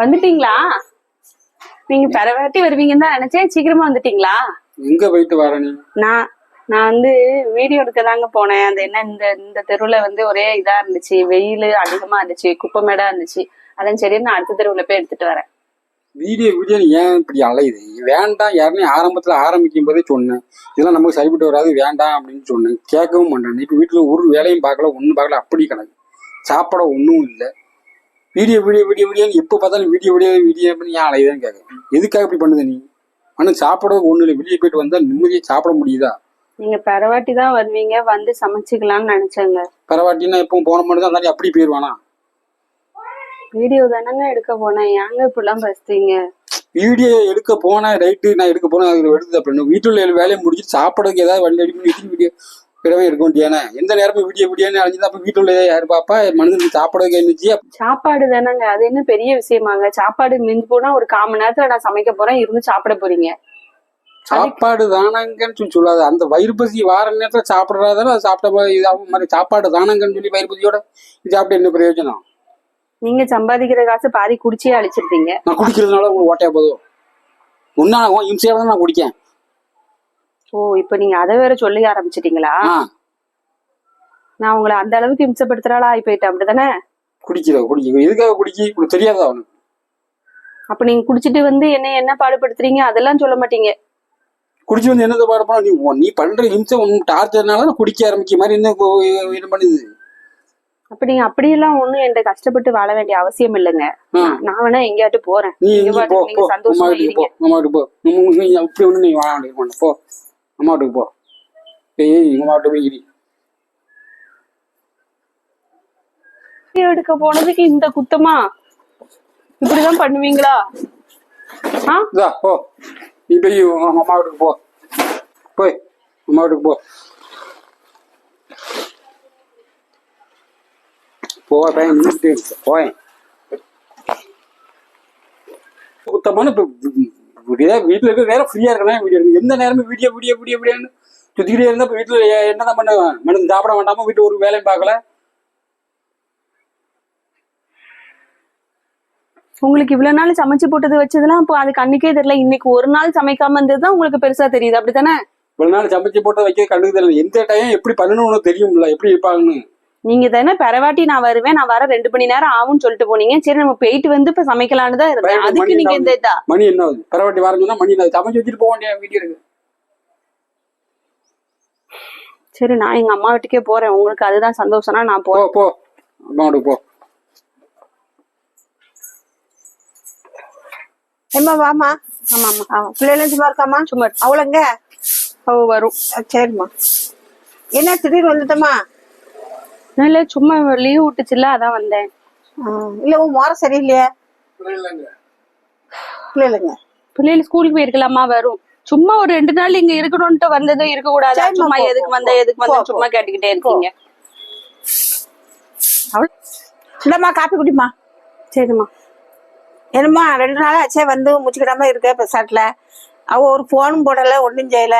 வந்துட்டீங்களா? நீங்க பரவாட்டி வருவீங்கன்னு தான் நினைச்சேன். சீக்கிரமா வந்துட்டீங்களா? எங்க போயிட்டு வர நான் நான் வந்து வீடியோ எடுக்க தாங்க போனேன். அந்த என்ன இந்த இந்த தெருவுல வந்து ஒரே இதா இருந்துச்சு. வெயில் அதிகமா இருந்துச்சு. குப்பமேடா இருந்துச்சு. அதான் சரி நான் அடுத்த தெருவுல போய் எடுத்துட்டு வரேன். வீடியோ வீடியோ ஏன் இப்படி அலையுது? வேண்டாம் யாருமே ஆரம்பத்துல ஆரம்பிக்கும் போதே சொன்னேன். இதெல்லாம் நமக்கு சரிப்பட்டு வராது வேண்டாம் அப்படின்னு சொன்னேன். கேட்கவும் மாட்டேன். இப்போ வீட்டுல ஒரு வேலையும் பார்க்கல ஒன்றும் பார்க்கல அப்படி கிடக்கு. சாப்பிட ஒன்றும் இல்லை. வீடியோ வீடியோ வீடியோ வீடியோன்னு எப்போ பார்த்தாலும் வீடியோ வீடியோ வீடியோ பண்ணி ஏன் அலையுதுன்னு கேட்க. எதுக்காக இப்படி பண்ணுது நீ? ஆனால் சாப்பிடறதுக்கு ஒன்றும் இல்லை. வெளியே போயிட்டு வந்தால் நிம்மதியாக சாப்பிட முடியுதா? நீங்க பரவாட்டி தான் வருவீங்க. வந்து சமைச்சுக்கலாம்னு நினைச்சேங்க. பரவாட்டின்னா எப்பவும் போன மட்டும் தான் தாண்டி அப்படி போயிடுவானா வீடியோ தானங்க எடுக்க போனேன். ஏங்க இப்படிலாம் பேசுறீங்க? வீடியோ எடுக்க போனேன் ரைட்டு நான் எடுக்க போனேன் அது எடுத்து அப்படின்னு வீட்டுல வேலையை முடிச்சுட்டு சாப்பிடறதுக்கு ஏதாவது வண்டி அடி பண்ணி வீடியோ பிறவே எடுக்க வேண்டியானே எந்த நேரமும் வீடியோ வீடியோன்னு அழிஞ்சது அப்ப வீட்டுல யாரு பாப்பா? மனுஷனுக்கு சாப்பிடறதுக்கு இருந்துச்சு சாப்பாடு தானங்க. அது என்ன பெரிய விஷயமாங்க. சாப்பாடு மிஞ்சி போனா ஒரு கால் மணி நேரத்துல நான் சமைக்க போறேன். இருந்து சாப்பிட போறீங்க. சாப்பாடு தானங்கன்னு சொல்லி சொல்லாது. அந்த வயிறு பசி வார நேரத்துல சாப்பிடுறதால சாப்பிட்ட இதாகும். மாதிரி சாப்பாடு தானங்கன்னு சொல்லி வயிறு பசியோட இது சாப்பிட்டு என்ன பிரயோஜனம்? நீங்க சம்பாதிக்கிற காசு பாதி குடிச்சே அழிச்சிருப்பீங்க. நான் குடிக்கிறதுனால உங்களுக்கு ஓட்டையா போதும். உன்னா இம்சையோட தான் நான் குடிக்கேன். ஓ இப்ப நீங்க அதை வேற சொல்லி ஆரம்பிச்சிட்டீங்களா? நான் உங்களை அந்த அளவுக்கு இம்சப்படுத்துறாளா ஆகி போயிட்டேன் அப்படிதானே? குடிக்கிற குடிக்க எதுக்காக குடிக்கி? உனக்கு தெரியாதா அவனுக்கு? அப்ப நீங்க குடிச்சிட்டு வந்து என்ன என்ன பாடுபடுத்துறீங்க? அதெல்லாம் சொல்ல மாட்டீங்க. குடிச்சு வந்து என்னத்தை பாட போனா நீ நீ பண்ற ஹிம்சை உன் டார்ச்சர்னால குடிக்க ஆரம்பிக்க மாதிரி என்ன என்ன பண்ணுது? அப்ப நீங்க அப்படியெல்லாம் ஒண்ணும் என்கிட்ட கஷ்டப்பட்டு வாழ வேண்டிய அவசியம் இல்லைங்க. நான் வேணா எங்கேயாட்டு போறேன். நீ சந்தோஷமா போ. அப்படி ஒண்ணு நீ வாழ போ. அம்மா வீட்டுக்கு போ ஏய் எங்க அம்மா வீட்டு போய் இரு. வீடியோ எடுக்க போனதுக்கு இந்த குத்தமா? இப்படிதான் பண்ணுவீங்களா? ஆ? இதா போ. நீ போய் உங்க அம்மா வீட்டுக்கு போ. போய் அம்மா வீட்டுக்கு போ. போ பையன் நின்றுட்டு போயேன் குத்தமான இப்போ இப்படியே வீட்டில் இருக்க நேரம் ஃப்ரீயாக இருக்கலாம் வீடியோ எந்த நேரமும் வீடியோ வீடியோ வீடியோ வீடியோன்னு சுற்றிக்கிட்டே இருந்தால் இப்போ வீட்டில் என்னதான் பண்ணுவேன் மனுஷன் சாப்பிட வேண்டாமா வீட்டு ஒரு வேலையும் பார்க்கல. உங்களுக்கு இவ்வளவு நாள் சமைச்சு போட்டது வச்சதெல்லாம் இப்போ அதுக்கு அன்னைக்கே தெரியல. இன்னைக்கு ஒரு நாள் சமைக்காம இருந்ததுதான் உங்களுக்கு பெருசா தெரியுது. அப்படித்தானே? இவ்வளோ நாள் சமைச்சு போட்டு வைக்க கண்டுக்கு தெரியல. எந்த டைம் எப்படி பண்ணணும்னு தெரியும்ல. எப்படி இருப்பாங்கன்னு நீங்க தானே பெறவாட்டி நான் வருவேன் நான் வர ரெண்டு மணி நேரம் ஆகும்னு சொல்லிட்டு போனீங்க. சரி நம்ம போயிட்டு வந்து இப்ப சமைக்கலான்னு தான் இருந்தேன். அதுக்கு நீங்க இந்த இதா மணி என்ன ஆகுது பரவாட்டி வர சொன்னா மணி என்ன ஆகுது? சமைச்சு வச்சுட்டு போக வேண்டிய வீடியோ இருக்கு சரி நான் எங்க அம்மா வீட்டுக்கே போறேன். உங்களுக்கு அதுதான் சந்தோஷம்னா நான் போ போறேன். போ. அம்மா வீட்டுக்கு போ. ஏம்மா வாமா ஆமா ஆமா. பிள்ளைகளும் சும்மா இருக்காமா சும்மா அவளங்க? அவ வரும். சரிம்மா. என்ன திடீர்னு வந்துட்டமா இல்ல சும்மா லீவ் விட்டுச்சுல்ல அதான் வந்தேன். இல்ல உன் மோர சரியில்லையே? பிள்ளைகளுங்க பிள்ளைகள் ஸ்கூலுக்கு போயிருக்கலாமா வரும். சும்மா ஒரு ரெண்டு நாள் இங்க இருக்கணும்ட்டு வந்தது இருக்க கூடாது சும்மா எதுக்கு வந்த எதுக்கு வந்த. சும்மா கேட்டுக்கிட்டே இருக்கீங்க. இல்லம்மா காப்பி குடிமா சரிம்மா. என்னம்மா ரெண்டு நாள் ஆச்சே வந்து முச்சுக்கிடாம இருக்க பெசாட்டில். அவ ஒரு போனும் போடல ஒன்றும் செய்யல.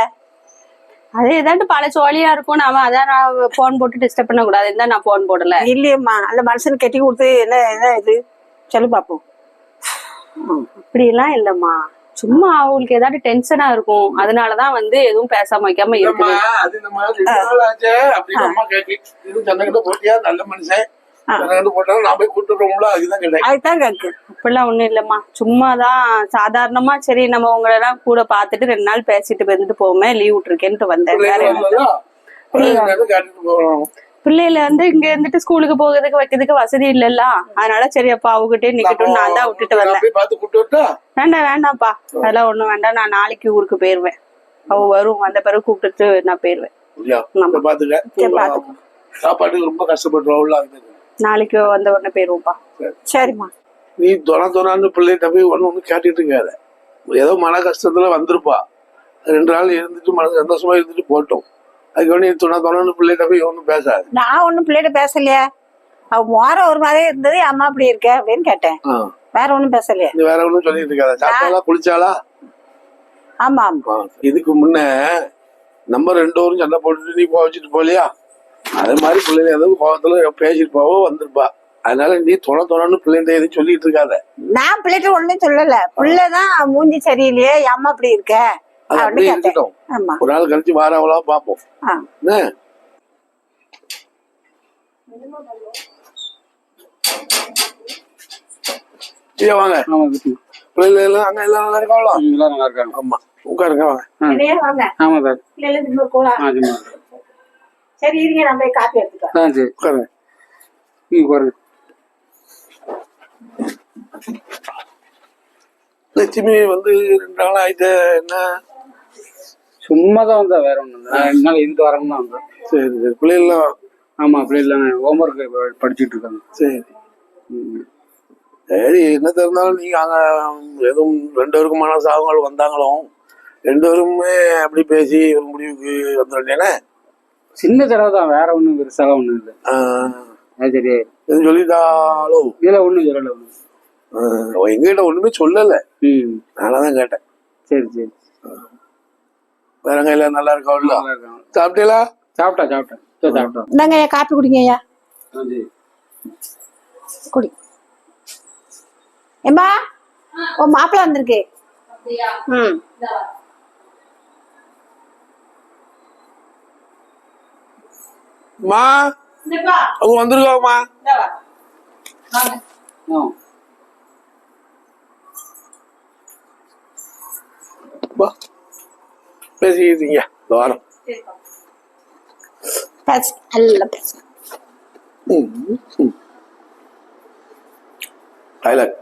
அது ஏதாட்டு பல சோழியா இருக்கும் நாம அதான் நான் போன் போட்டு டிஸ்டர்ப் பண்ண கூடாது இருந்தா நான் போன் போடல. இல்லையம்மா அந்த மனுஷனுக்கு கட்டி கொடுத்து என்ன என்ன இது? சொல்லு பார்ப்போம் அப்படி எல்லாம் இல்லம்மா. சும்மா அவங்களுக்கு ஏதாட்டு டென்ஷனா இருக்கும். அதனாலதான் வந்து எதுவும் பேசாம வைக்காம இல்லம்மா, போட்டாலும் நான் போய் கூட்டுறோம்ல அதுதான் கேட்டேன். அதுதான் கேட்கு அப்படிலாம் ஒண்ணும் இல்லம்மா. சும்மாதான் சாதாரணமா சரி நம்ம உங்களை எல்லாம் கூட பாத்துட்டு ரெண்டு நாள் பேசிட்டு வந்துட்டு போவோமே லீவ் விட்டுருக்கேன்ட்டு வந்தேன்? பிள்ளைங்க வந்து இங்க இருந்துட்டு ஸ்கூலுக்கு போகிறதுக்கு வைக்கிறதுக்கு வசதி இல்லல்ல. அதனால சரி அப்பா அவகிட்டே நிக்கட்டும். நான் தான் விட்டுட்டு வந்தேன். வேண்டாம் வேண்டாம்ப்பா. அதெல்லாம் ஒண்ணும் வேண்டாம். நான் நாளைக்கு ஊருக்கு போயிருவேன். அவ வரும். வந்த பிறகு கூப்பிட்டுட்டு நான் போயிருவேன். சாப்பாட்டுக்கு ரொம்ப கஷ்டப்படுறோம்ல அதுக்கு நாளைக்கு வந்த உடனே போயிருவோம்ப்பா. சரிம்மா. நீ தொண தொணான்னு பிள்ளைகிட்ட போய் ஒண்ணு ஒண்ணு கேட்டுட்டு இருக்காத. ஏதோ மன கஷ்டத்துல வந்திருப்பா. ரெண்டு நாள் இருந்துட்டு மன சந்தோஷமா இருந்துட்டு போட்டோம் அதுக்கு வேண்டி துணை தொணன்னு பிள்ளைகிட்ட போய் ஒன்றும் பேசாது. நான் ஒன்றும் பிள்ளைகிட்ட பேசலையே. அவ மோர ஒரு மாதிரி இருந்தது அம்மா அப்படி இருக்க அப்படின்னு கேட்டேன். வேற ஒன்றும் பேசலையே. நீ வேற ஒண்ணும் சொல்லிட்டு இருக்காத. சாப்பிட்டாலா குளிச்சாலா ஆமா ஆமா. இதுக்கு முன்ன நம்ம ரெண்டு பேரும் சண்டை போட்டுட்டு நீ போக வச்சுட்டு போலியா அதே மாதிரி பிள்ளைங்க ஏதோ கோவத்துல பேசிட்டு போவோ வந்திருப்பா. அதனால நீ தொண தொணன்னு பிள்ளைங்க எதுவும் சொல்லிட்டு இருக்காத. நான் பிள்ளைகிட்ட ஒண்ணும் சொல்லல. பிள்ளைதான் மூஞ்சி சரியில்லையே அம்மா அப்படி இருக்க? அது அப்படியே இருக்கட்டும் ஒரு நாள் கழிச்சு வாராவளா. என்ன? ஐயா வாங்க. பிள்ளைங்க எல்லாம் அங்க எல்லாம் நல்லா இருக்காங்களா? நல்லா இருக்காங்க. ஆமா. உட்காருங்க வாங்க. ஆமா சார் பிள்ளைல திரும்ப போலாம் ஆ சும்மா சரி இருங்க நான் போய் காப்பி எடுத்துக்கிறேன். ஆ சரி உட்காருங்க. நீங்க பாருங்க. லட்சுமி வந்து ரெண்டு நாள் ஆயிட்டு என்ன? சும்மா தான் வந்தா வேற ஒண்ணும் இல்லை. ரெண்டு நாள் இருந்துட்டு வரேன்னு தான் வந்தேன். சரி சரி பிள்ளைங்களாம் ஆமா அப்படி இல்லை ஹோம்ஒர்க் படிச்சுட்டு இருக்காங்க. சரி. ம். சரி என்ன தெரிந்தாலும் நீங்க அங்க எதுவும் ரெண்டு பேருக்கும் மனசாகங்கள் வந்தாங்களும் ரெண்டு பேருமே அப்படி பேசி ஒரு முடிவுக்கு வந்துட்டேனே சின்ன தடவை தான் வேற ஒண்ணும் பெருசாக ஒண்ணும் இல்லை. அது சரி. எதுவும் சொல்லிட்டாலோ? இதுல ஒண்ணும் சொல்லல அவ எங்ககிட்ட ஒண்ணுமே சொல்லல. ம். நானதான் கேட்டேன். சரி சரி. வேற கையில நல்லா இருக்காவுல்ல? நல்லா இருக்காங்க. சாப்பிட்டீங்களா? சாப்பிட்டா சாப்பிட்டேன் சாப்பிட்டோம் இந்தாங்க ஐயா காப்பி குடிங்க ஐயா. குடி. ஏம்மா உன் மாப்பிள்ள வந்திருக்கு. ம். மா? அவங்க வந்திருக்காங்கம்மா ஆ. வா. பேசிக்கிட்டீங்க இந்த வாரம். டைலாக்.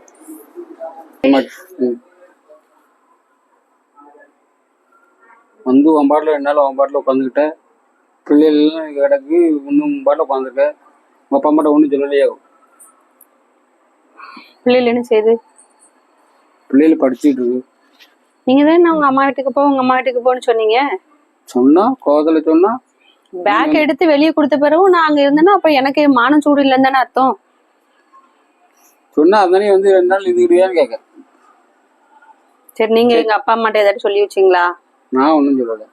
வந்து உன் பாட்டில் ரெண்டு நாள் உன் பாட்டில் உட்காந்துக்கிட்டேன். பிள்ளைகள்லாம் கிடக்கு இன்னும் பாட்டில் உட்காந்துருக்க உங்கள் அப்பா அம்மாட்ட ஒன்றும் சொல்லலையே. பிள்ளைகள் என்ன செய்யுது பிள்ளைகள் படிச்சுட்டு இருக்கு. நீங்க தானே உங்க அம்மா வீட்டுக்கு போ உங்க அம்மா வீட்டுக்கு போன்னு சொன்னீங்க? சொன்னா கோதல சொன்னா. பேக் எடுத்து வெளியே கொடுத்த பிறகும் நான் அங்க இருந்தேன்னா அப்ப எனக்கு மானம் சூடு இல்லைன்னு தானே அர்த்தம். சொன்னா அதானே வந்து ரெண்டு நாள் இருந்துக்கிட்டியான்னு கேட்க. சரி நீங்க எங்க அப்பா அம்மாட்ட ஏதாச்சும் சொல்லி வச்சீங்களா? நான் ஒன்றும் சொல்லலை.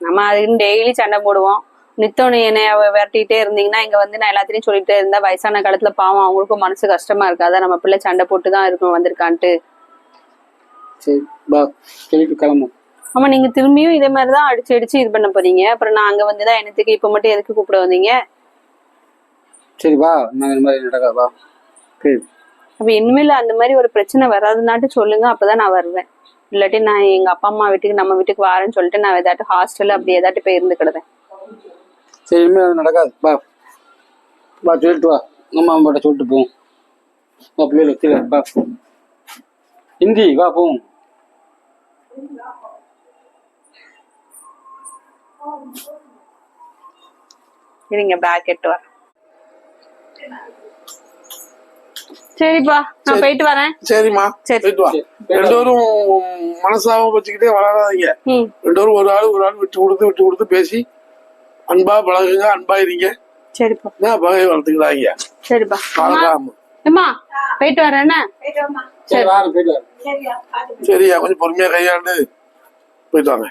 நம்ம அதுக்குன்னு டெய்லி சண்டை போடுவோம். நித்தோன்னு என்னை அவ விரட்டிட்டே இருந்தீங்கன்னா இங்க வந்து நான் எல்லாத்தையும் சொல்லிட்டே இருந்தா வயசான காலத்துல பாவம் அவங்களுக்கும் மனசு கஷ்டமா இருக்காதா. நம்ம பிள்ளை சண்டை போட்டு தான் இருக்கும் வந்திருக்கான்ட்டு. சரி பா கிளம்பும் ஆமா நீங்க திரும்பியும் இதே மாதிரி தான் அடிச்சு அடிச்சு இது பண்ண போறீங்க. அப்புறம் நான் அங்க வந்துதான் என்னத்துக்கு இப்ப மட்டும் எதுக்கு கூப்பிட வந்தீங்க? சரி வா நான் இந்த மாதிரி நடக்கா வா. சரி. அப்ப இனிமேல் அந்த மாதிரி ஒரு பிரச்சனை வராதுன்னாட்டு சொல்லுங்க அப்பதான் நான் வருவேன். இல்லாட்டி நான் எங்க அப்பா அம்மா வீட்டுக்கு நம்ம வீட்டுக்கு வரேன்னு சொல்லிட்டு நான் ஏதாட்டும் ஹாஸ்டல் அப்படி ஏதாட்டும் போய் இருந்துக்கிடுவேன் சரி இனிமேல் அது நடக்காது. வா. வா சொல்லிட்டு வா. அம்மா அம்மாட்ட சொல்லிட்டு போவோம். வா பிள்ளைகள் வச்சு வா. ஹிந்தி வா போவோம். இருங்க பேக் எட்டு வரேன். சரிப்பா நான் போயிட்டு வரேன். சரிம்மா சரி. போயிட்டு வா. ரெண்டு பேரும் மனசாவும் வச்சுக்கிட்டே வளராதீங்க. ம். ரெண்டு பேரும் ஒரு ஆள் ஒரு ஆள் விட்டு கொடுத்து விட்டு கொடுத்து பேசி அன்பா பழகுங்க அன்பா இருங்க. சரிப்பா. என்ன பகை வளர்த்துக்கிறாங்க சரிப்பா. அம்மா போயிட்டு வரேன் சரியா கொஞ்சம் பொறுமையா கையாண்டு போயிட்டு வாங்க.